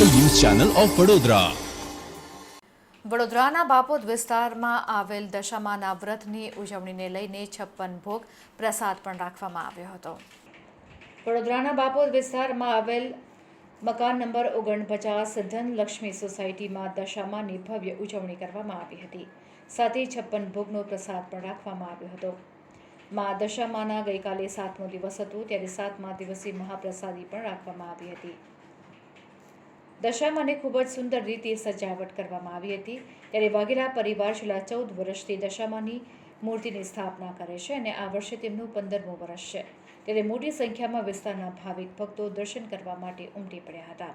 Channel of Vadodara. વડોદરાના બાપોદ વિસ્તારમાં આવેલ દશામાના વ્રતની ઉજવણીને લઈને છપ્પન ભોગ પ્રસાદ પણ રાખવામાં આવ્યો હતો. વડોદરાના બાપોદ વિસ્તારમાં આવેલ મકાન નંબર ઓગણપચાસ ધનલક્ષ્મી સોસાયટીમાં દશામાની ભવ્ય ઉજવણી કરવામાં આવી હતી. સાથે છપ્પન ભોગનો પ્રસાદ પણ રાખવામાં આવ્યો હતો. મા દશામાના ગઈકાલે સાતમો દિવસ હતો, ત્યારે સાતમા દિવસે મહાપ્રસાદી પણ રાખવામાં આવી હતી. દશામાને ખૂબ જ સુંદર રીતે સજાવટ કરવામાં આવી હતી. ત્યારે વાઘેલા પરિવાર છેલ્લા ચૌદ વર્ષથી દશામાની મૂર્તિની સ્થાપના કરે છે અને આ વર્ષે તેમનું પંદરમું વર્ષ છે. ત્યારે મોટી સંખ્યામાં વિસ્તારના ભાવિક ભક્તો દર્શન કરવા માટે ઉમટી પડ્યા હતા.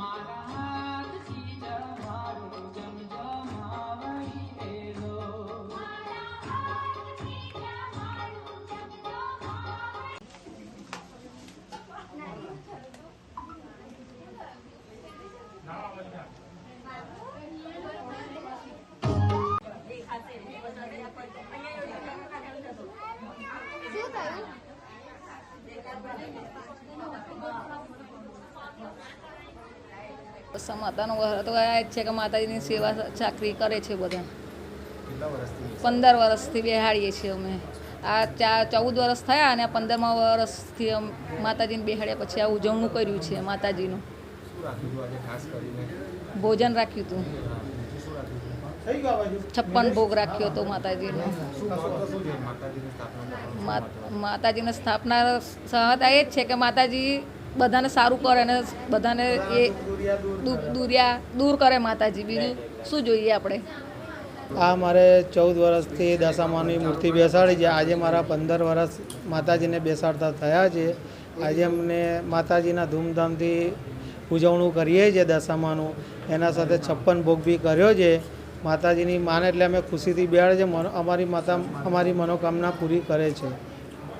મારા હાથથી જમારો જમજમાવડી રેલો બસ આ માતાનો વર તો આ જ છે કે માતાજીની સેવા ચાકરી કરે છે બધા. પંદર વર્ષથી બેહાડીએ છીએ અમે. આ ચા ચૌદ વર્ષ થયા અને આ પંદરમા વર્ષથી માતાજીને બેહાડ્યા પછી આ ઉજવણું કર્યું છે માતાજીનું. ભોજન રાખ્યું હતું. છપ્પન ભોગ રાખ્યો હતો માતાજીનો. મા- માતાજીની સ્થાપના સહતા એ જ છે કે માતાજી બધાને સારું કરે અને બધાને એ દુર્યા દૂર કરે માતાજી. બીજું શું જોઈએ આપણે? આ મારે ચૌદ વર્ષથી દશામાની મૂર્તિ બેસાડી છે. આજે મારા પંદર વર્ષ માતાજીને બેસાડતા થયા છે. આજે અમને માતાજીના ધૂમધામથી ઉજવણું કરીએ છીએ દશામાનું. એના સાથે છપ્પન ભોગ બી કર્યો છે. માતાજીની માને એટલે અમે ખુશીથી બેહાડે છે. અમારી માતા અમારી મનોકામના પૂરી કરે છે.